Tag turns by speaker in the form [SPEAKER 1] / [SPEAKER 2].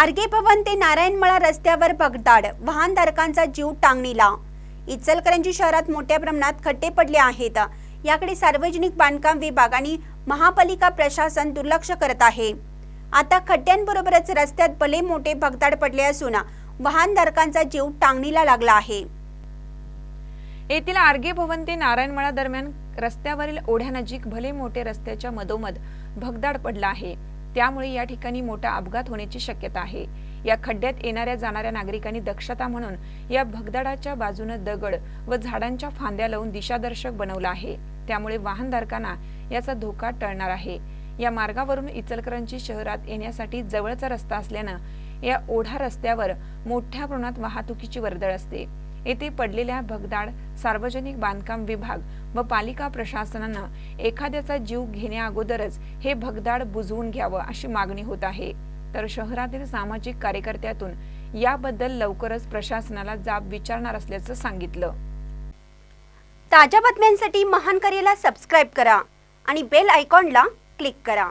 [SPEAKER 1] आरगे भवन ते नारायणमळा रस्त्यावर भगदाड वाहनधारकांचा जीव टांगणीला. इचलकरंजी शहरात मोठ्या प्रमाणात खड्डे पडले आहेत. याकडे सार्वजनिक बांधकाम विभाग आणि महापालिका प्रशासन दुर्लक्ष करत आहे. आता खड्ड्यांबरोबरच रस्त्यात भले मोठे भगदाड पडले असून वाहनधारकांचा जीव टांगणीला लागला आहे.
[SPEAKER 2] येथील आर्गे भवन ते नारायणमळा दरम्यान रस्त्यावरील ओढ्यानजीक भले मोठे रस्त्याच्या मधोमध भगदाड पडला आहे. त्यामुळे या ठिकाणी मोठा अपघात होण्याची शक्यता आहे. या खड्ड्यात येणाऱ्या जाणाऱ्या नागरिकांनी दक्षता म्हणून या भगदाडाच्या बाजूनं दगड व झाडांच्या फांद्या लावून दिशादर्शक बनवलं आहे. त्यामुळे वाहनधारकांना याचा धोका टळणार आहे. या मार्गावरून इचलकरंजी शहरात येण्यासाठी जवळचा रस्ता असल्यानं या ओढा रस्त्यावर मोठ्या प्रमाणात वाहतुकीची वर्दळ असते. येथे पडलेल्या भगदाड सार्वजनिक बांधकाम विभाग व पालिका प्रशासनानं एखाद्याचा जीव घेण्याअगोदरच हे भगदाड बुजवून घ्यावं अशी मागणी होत आहे. तर शहरातील सामाजिक कार्यकर्त्यातून याबद्दल लवकरच प्रशासनाला जाब विचारणार असल्याचं सांगितलं.
[SPEAKER 1] ताज्या बातम्यांसाठी महान करेला सबस्क्राईब करा आणि बेल आयकॉनला क्लिक करा.